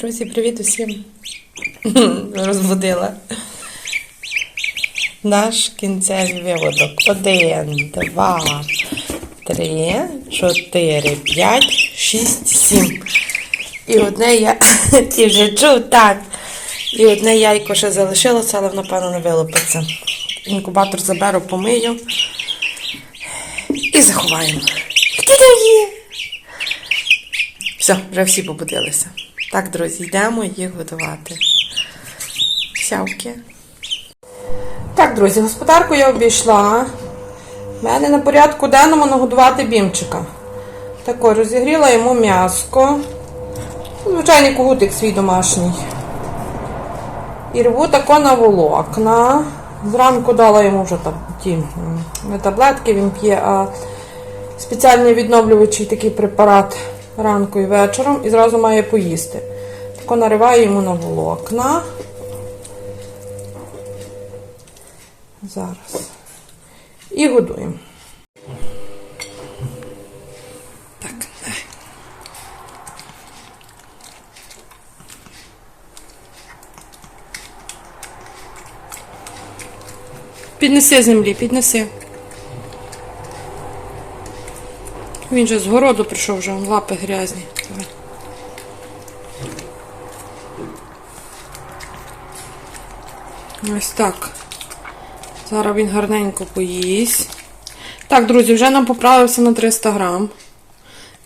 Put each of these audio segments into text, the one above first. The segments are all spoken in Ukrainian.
Друзі, привіт усім. Розбудила. Наш кінцевий виводок. Один, два, три, чотири, п'ять, шість, сім. І одне я і вже чув, так. І одне яйко ще залишилося, але воно, певно, не вилупиться. Інкубатор заберу, помию і заховаємо. Все, вже всі побудилися. Так, друзі, йдемо їх годувати. Сявки. Так, друзі, господарку я обійшла. У мене на порядку денному нагодувати бімчика. Тако, розігріла йому м'яско. Звичайний когутик свій домашній. І рву тако на волокна. Зранку дала йому вже там ті не таблетки, він п'є, а спеціальний відновлювачий такий препарат ранку і вечором і зразу має поїсти. Тако нариваю йому на волокна. Зараз. І годуємо. Так. Піднеси землі, піднеси. Він же з городу прийшов вже, лапи грязні. Ось так. Зараз він гарненько поїсть. Так, друзі, вже нам поправився на 300 грам.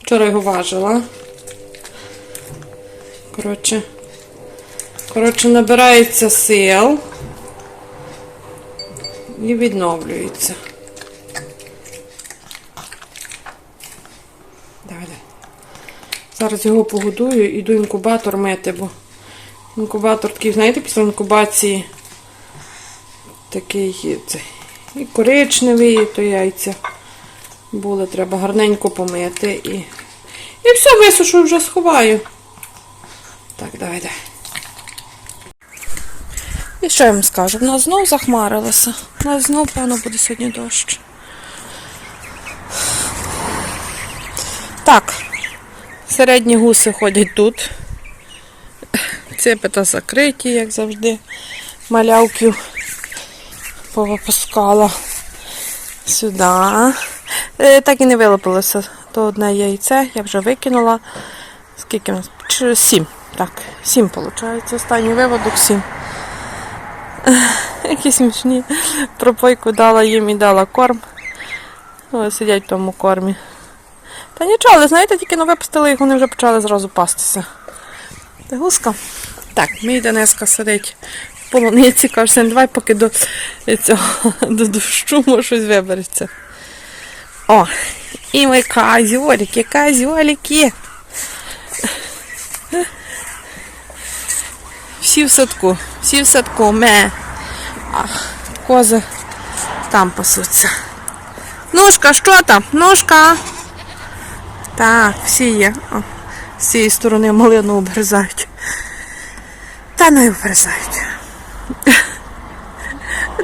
Вчора його важила. Коротше, коротше, набирається сил і відновлюється. Давай, давай. Зараз його погодую, іду інкубатор мити, бо інкубатор такий, знаєте, після інкубації такий цей, і коричневий, і то яйця були, треба гарненько помити і. І все висушу, вже сховаю. Так, давай, давай. І що я вам скажу? В нас знов захмарилося. У нас знов, певно, буде сьогодні дощ. Так, середні гуси ходять тут. Цепета закриті, як завжди. Малявків повипускала сюди. Е, Так і не вилупилося. То одне яйце, я вже викинула. Скільки у нас? Сім. Так, сім виходить. Останній виводок сім. Які смішні. Пропойку дала їм і дала корм. О, сидять в тому кормі. Та нічого, але знаєте, тільки ну випустили їх, вони вже почали зразу пастися. Та гуска. Так, мій Денеска сидить в полуниці, каже, «Син, давай поки до цього до дощу може щось вибереться. О, і ми казьоліки, казьоліки. Всі в садку, всі в садку, ме. А кози там пасуться. Ножка, що там? Ножка. Так, всі є. О, з цієї сторони малину обгризають. Та не обгризають.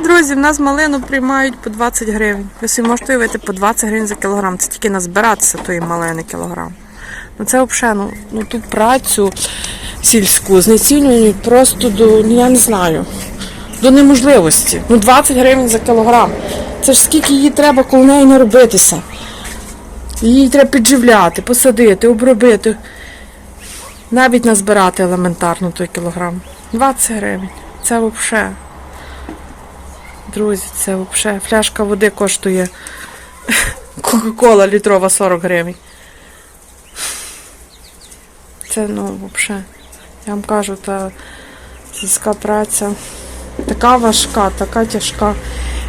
Друзі, в нас малину приймають по 20 гривень. Ви собі можете уявити по 20 гривень за кілограм. Це тільки назбиратися тої малини кілограм. Ну це взагалі, ну, ну ту працю сільську знецінюють просто до, ну я не знаю, до неможливості. Ну 20 гривень за кілограм. Це ж скільки її треба коло неї не робитися. Її треба підживляти, посадити, обробити. Навіть назбирати елементарно той кілограм. 20 гривень. Це взагалі. Друзі, це взагалі. Фляжка води коштує Кока-кола літрова 40 гривень. Це, ну, взагалі. Я вам кажу, та сільська праця така важка, така тяжка.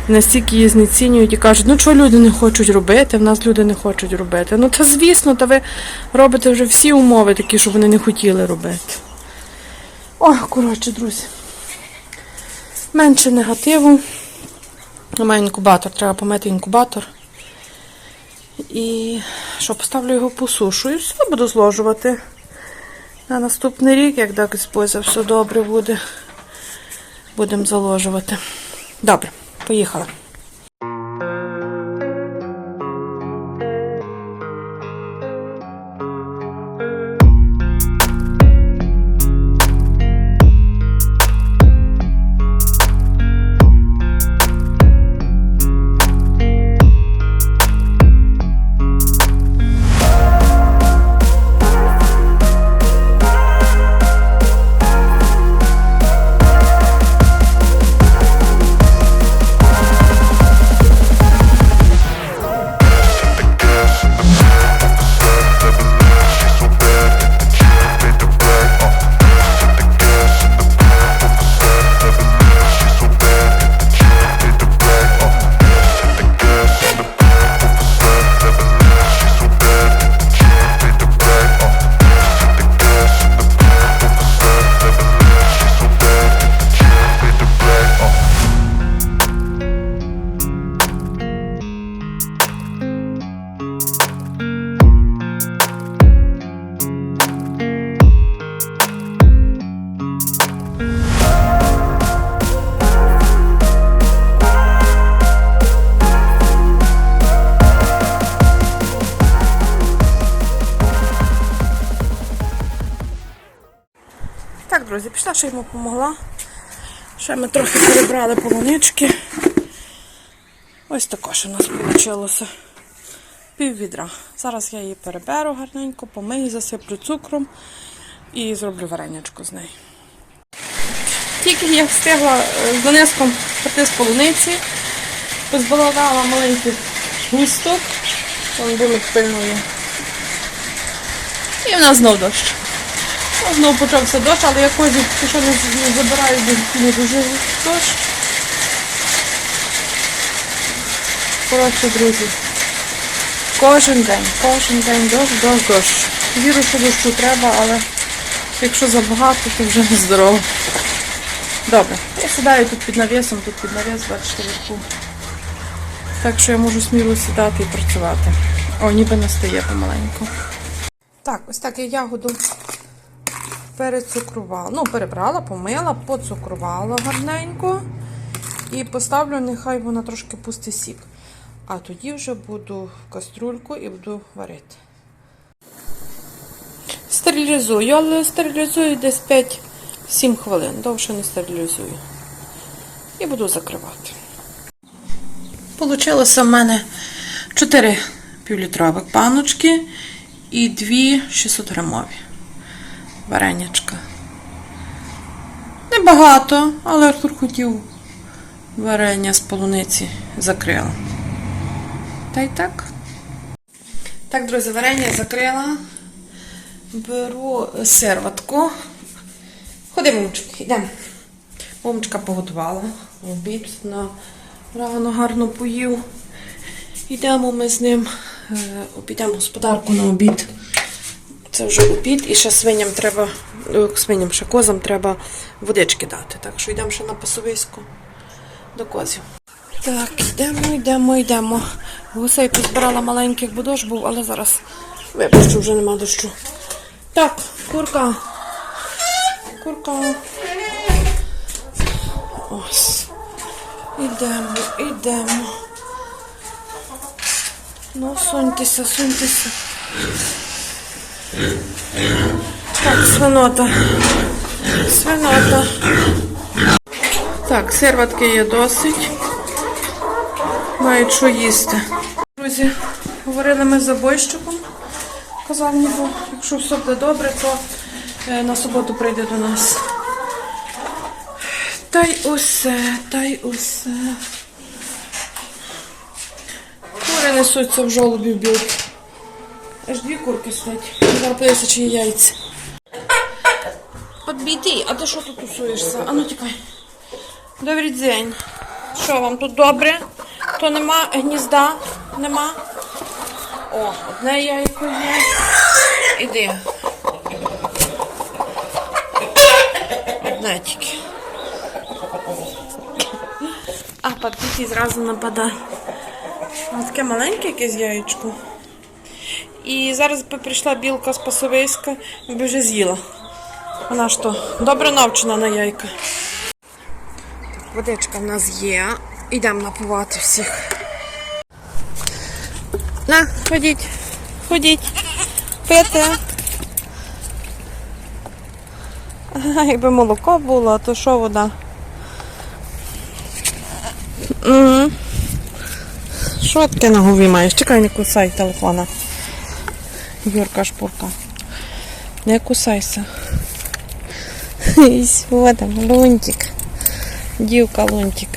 Настільки її знецінюють і кажуть, ну чого люди не хочуть робити, в нас люди не хочуть робити. Ну та звісно, та ви робите вже всі умови такі, що вони не хотіли робити. Ой, коротше, друзі. Менше негативу. У мене інкубатор, треба помити інкубатор. І що, поставлю його по сушу і все буду зложувати. На наступний рік, як так споза все добре буде, будемо заложувати. Добре, поїхала. Так, друзі, пішла, що йому допомогла. Ще ми трохи перебрали полунички. Ось також у нас вийшло. Пів відра. Зараз я її переберу гарненько, помию, засиплю цукром і зроблю варенячку з нею. Тільки я встигла е, з Донецьком пити з полуниці, позбалувала маленький густок, він були пильною. І в нас знов дощ. Ну, Знову почався дощ, але я кожен, що не, не забираю, не дуже дощ. Коротше, друзі. Кожен день, кожен день дощ, дощ, дощ. Віру, що дощу треба, але якщо забагато, то вже не здорово. Добре. Я сідаю тут під навісом, тут під навіс, бачите, вверху. Так що я можу сміло сідати і працювати. О, ніби настає помаленьку. Так, ось так я ягоду перецукрувала. Ну, перебрала, помила, поцукрувала гарненько. І поставлю, нехай вона трошки пустить сік. А тоді вже буду в каструльку і буду варити. Стерилізую, але стерилізую десь 5-7 хвилин. Довше не стерилізую. І буду закривати. Получилося в мене 4 півлітрових баночки і 2 600 грамові варенячка. Небагато, але Артур хотів варення з полуниці закрила. Та й так. Так, друзі, варення закрила. Беру серватку. Ходи, мамочка, йдемо. Мамочка поготувала. Обід на рано гарно поїв. Йдемо ми з ним, е, обійдемо господарку на обід. Це вже обід, і ще свиням треба, е, свиням ще козам треба водички дати. Так що йдемо ще на пасовисько до козів. Так, йдемо, йдемо, йдемо. Гусей позбирала маленьких, бо дощ був, але зараз випущу, вже нема дощу. Так, курка. Курка. Ось. Ідемо, ідемо. Ну, суньтеся, суньтеся. Так, свинота. Свинота. Так, серватки є досить. Мають що їсти. Друзі, говорили ми з забойщиком. Казав ніби, якщо все буде добре, то е, на суботу прийде до нас. Та й усе, та й усе. Кури несуться в жолобі в білки. Аж дві курки стоять. Зараз чи яйця. Подбійти, а ти що тут тусуєшся? А ну тікай. Добрий день. Що вам тут добре? То нема гнізда? Нема? О, одне яйко є. Іди. Одне тільки. А, подбійти зразу нападає. Ось таке маленьке якесь яєчко. І зараз би прийшла білка з пасовиська і би вже з'їла. Вона ж то добре навчена на яйка. Водичка в нас є. Йдемо напувати всіх. На, ходіть, ходіть, пити. Якби молоко було, то що вода? Угу. Що таке на голові маєш? Чекай, не кусай телефона. Юрка шпурка. Не кусайся. І що там, лунтик. Дівка лунтик.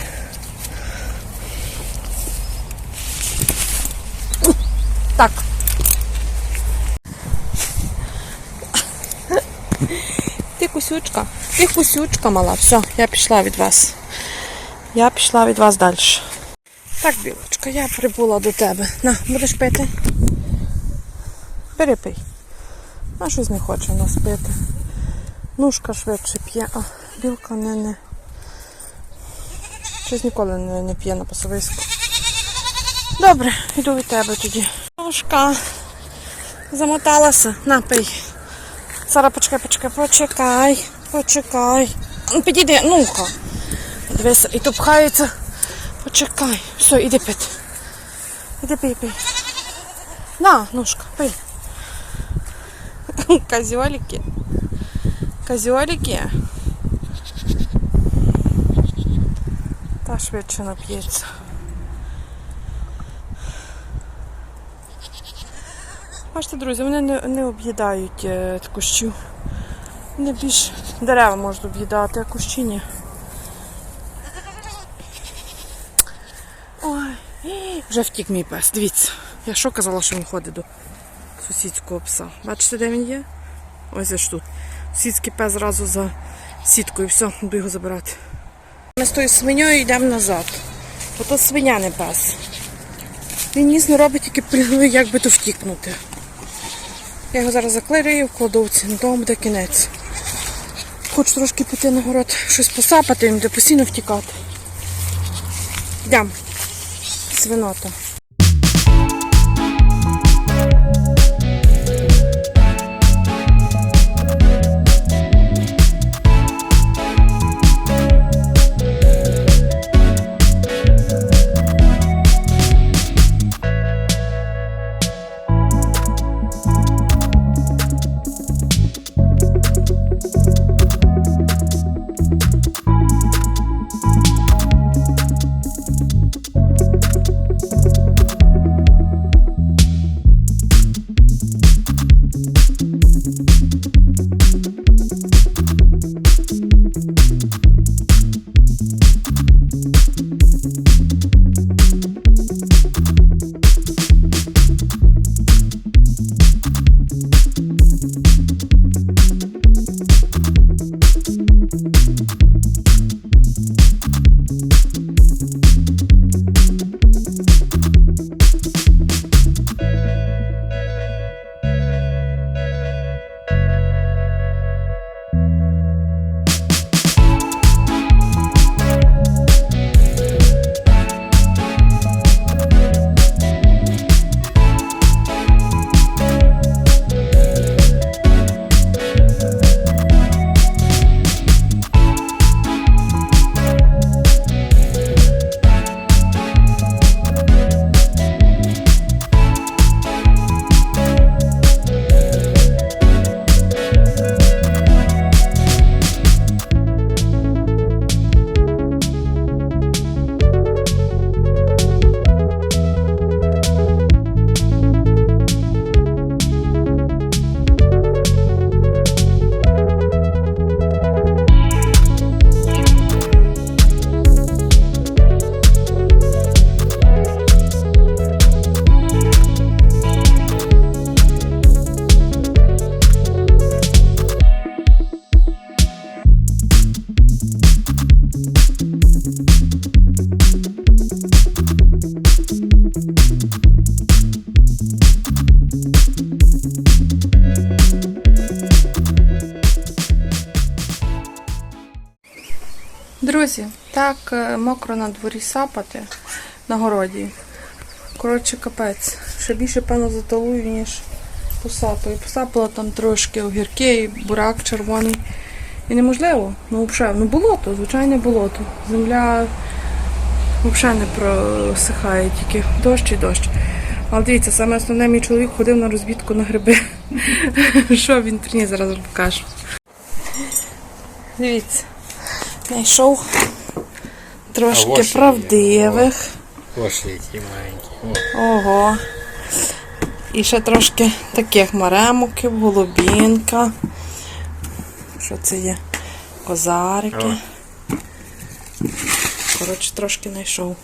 Так. Ти кусючка. Ти кусючка мала. Все, я пішла від вас. Я пішла від вас далі. Так, білочка, я прибула до тебе. На, будеш пити? Бери пий. А щось не хоче в нас пити. Нушка швидше п'є, а білка не не. Щось ніколи не, не п'є на пасовиську. Добре, йду від тебе тоді. Нушка. Замоталася. На, пий. Зараз почекай, почекай, почекай, почекай. Ну, підійди, ну-ка. Дивися, і то пхається. Почекай. Все, іди пити. Іди пий, пий. На, нушка, пий. Козьолики. Козьолики. Та швидше нап'ється. Бачите, друзі, вони не, не об'їдають е, кущів. Вони більш дерева можуть об'їдати, а кущі ні. Ой, вже втік мій пес. Дивіться. Я що казала, що він ходить до сусідського пса. Бачите, де він є? Ось аж тут. Сусідський пес зразу за сіткою. Все, буду його забирати. Ми з тою свиньою йдемо назад. Бо то свиня не пес. Він ніс не робить, тільки планує, як би то втікнути. Я його зараз заклею в кладовці, на тому буде кінець. Хочу трошки піти на город, щось посапати, він буде постійно втікати. Йдемо. Свинота. Так е, мокро на дворі сапати на городі. Коротше, капець. Ще більше, певно, заталую, ніж посапаю. Посапала там трошки огірки і бурак червоний. І неможливо. Ну, взагалі, ну болото, звичайне болото. Земля взагалі не просихає, тільки дощ і дощ. Але дивіться, саме основне, мій чоловік ходив на розвідку на гриби. Що він приніс, зараз вам покажу. Дивіться. Знайшов трошки А ось правдивих. Ось які маленькі. Ого. І ще трошки таких маремоків, голубінка. Що це є? Козарики. Коротше, трошки знайшов.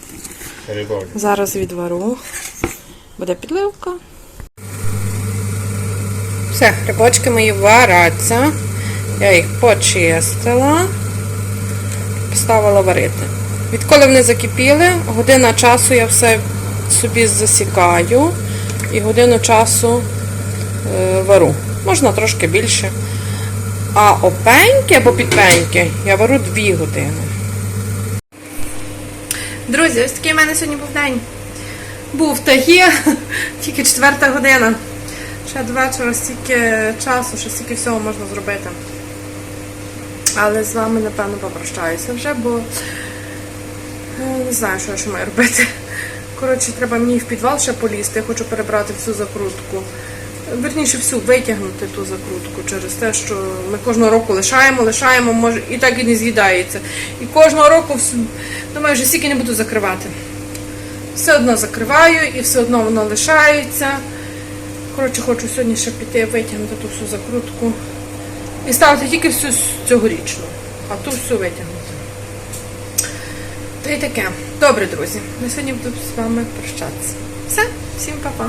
Зараз відвару. Буде підливка. Все, грибочки мої варяться. Я їх почистила. Поставила варити. Відколи вони закипіли, година часу я все собі засікаю і годину часу е, вару. Можна трошки більше. А опеньки або підпеньки я вару 2 години. Друзі, ось такий в мене сьогодні був день. Був та є, тільки четверта година. Ще до вечора стільки часу, ще стільки всього можна зробити. Але з вами, напевно, попрощаюся вже, бо е, не знаю, що я ще маю робити. Коротше, треба мені в підвал ще полізти, я хочу перебрати всю закрутку. верніше всю витягнути ту закрутку через те, що ми кожного року лишаємо, лишаємо, може, і так і не з'їдається. І кожного року вс- думаю, що стільки не буду закривати. Все одно закриваю і все одно воно лишається. Коротше, хочу сьогодні ще піти витягнути ту всю закрутку. І ставити тільки всю цьогорічну, а ту всю витягнути. Та й таке. Добре, друзі. На сьогодні буду з вами прощатися. Все, всім па-па.